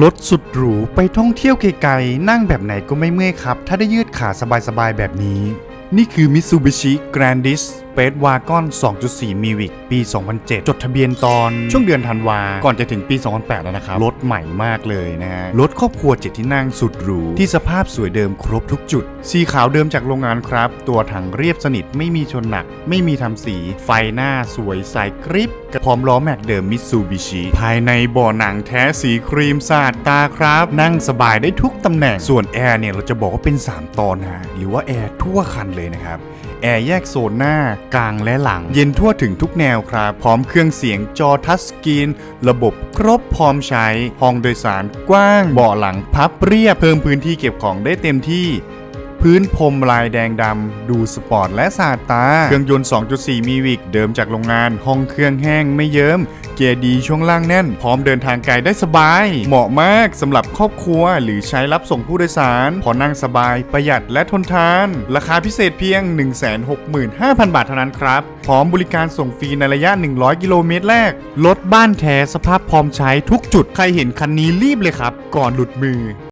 รถสุดหรูไปท่องเที่ยวไกลๆนั่งแบบไหนก็ไม่เมื่อยครับ ถ้าได้ยืดขาสบายๆแบบนี้ นี่คือ Mitsubishi Grandis Space Wagon 2.4 Mavic ปี 2007 จดทะเบียนตอนช่วงเดือนธันวา ก่อนจะถึงปี 2008 แล้วนะครับ รถใหม่มากเลยนะฮะ รถครอบครัวเจ็ดที่นั่งสุดหรู ที่สภาพสวยเดิมครบทุกจุด สีขาวเดิมจากโรงงานครับ ตัวถังเรียบสนิทไม่มีชนหนัก ไม่มีทำสี ไฟหน้าสวยใสกริบพร้อมล้อแม็กเดิม Mitsubishi ภายในเบ่อหนังแท้สีครีมสะอาดตาครับ นั่งสบายได้ทุกตำแหน่ง ส่วนแอร์เนี่ยเราจะบอกว่าเป็น 3 ตอนนะฮะหรือว่าแอร์ทั่วคันเลยนะครับ แอร์แยกโซนหน้า กลางและหลัง เย็นทั่วถึงทุกแนวครับ พร้อมเครื่องเสียงจอทัชสกรีน ระบบครบพร้อมใช้ ห้องโดยสารกว้าง เบาะหลังพับเรียบ เพิ่มพื้นที่เก็บของได้เต็มที่ พื้นพรมลายแดงดำ ดูสปอร์ตและสะอาดตา เครื่องยนต์ 2.4 มีวิกเดิมจากโรงงาน ห้องเครื่องแห้งไม่เยิ้ม เกียร์ดีช่วงล่างแน่น พร้อมเดินทางไกลได้สบาย เหมาะมากสำหรับครอบครัวหรือใช้รับส่งผู้โดยสาร พอนั่งสบายประหยัดและทนทาน ราคาพิเศษเพียง 165,000 บาทเท่านั้นครับ พร้อมบริการส่งฟรีในระยะ 100 กิโลเมตรแรก รถบ้านแท้สภาพพร้อมใช้ทุกจุด ใครเห็นคันนี้รีบเลยครับ ก่อนหลุดมือ